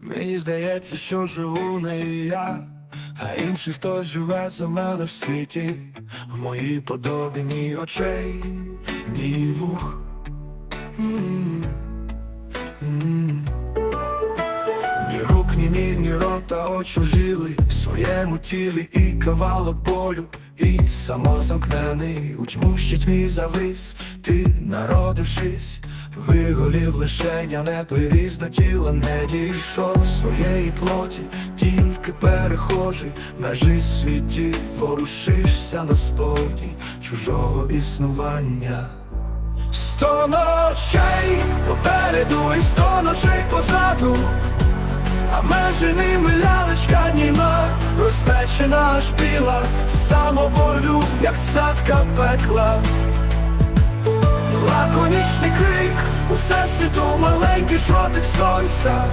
Мені здається, що живу не я, а інший хтось живе за мене в світі, в моїй подобі ні очей, ні вух. Ні рук, ні ніг, ні рота очужили в своєму тілі і кавалок болю, і самозамкнений у тьму ще тьмі завис, ти народившись, виголів лишення, не приріс до тіла, не дійшов своєї плоті, тільки перехожий, межі світі, ворушишся на споді чужого існування. Сто ночей попереду і сто ночей позаду. А межі ними лялечка німа, розпечена аж біла, самоболю, як цатка пекла. Лаконічний крик, усе світу маленький шротик сонця.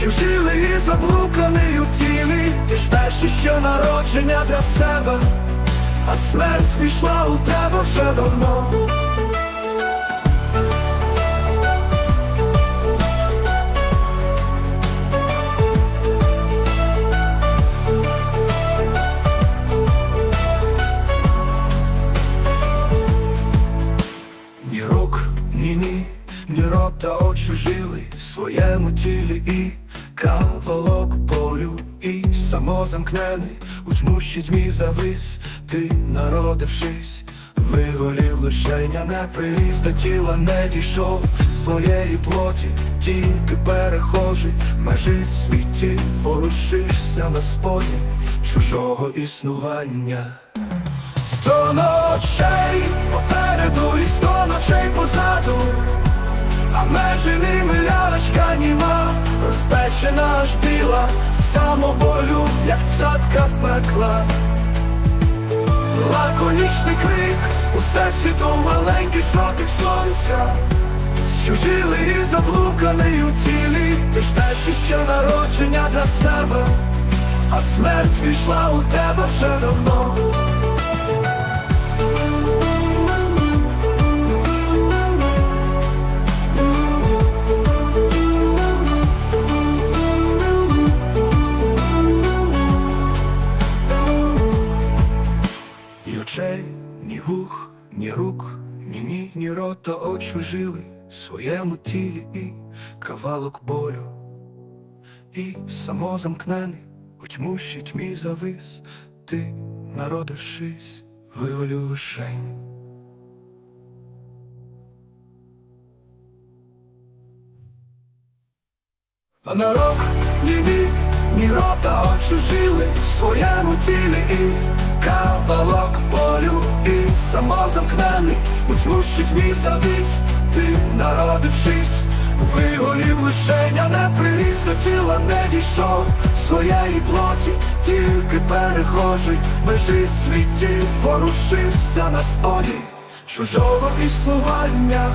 Чужили і заблуканий у тілі, ти ждеш іще народження для себе, а смерть пішла у тебе вже давно. Ні, ні рота очужили в своєму тілі і кавалок болю, і самозамкнений у тьму ще тьмі завис, ти народившись, виголів лишення не приріс до тіла не дійшов своєї плоті, тільки перехожий, межі світі, ворушишся на споді чужого існування. Сто ночей розпечена аж біла, самоболю, як цатка пекла. Лаконічний крик, усе світу маленький шотик сонця, Чужили і заблуканий у тілі, ти ждеш іще народження для себе, а смерть війшла у тебе вже давно. Ні ніг, ні рота очужили своєму тілі і кавалок болю, і самозамкнений у тьму ще тьмі завис, ти, народившись, виволю лишень. А на рок ні рота очужили в своєму тілі і кавалок і самозамкнений у тьму ще тьмі ти народившись, виголів лишення не приріс до тіла, не дійшов своєї плоті, тільки перехожий, межі світі, ворушився на споді чужого існування,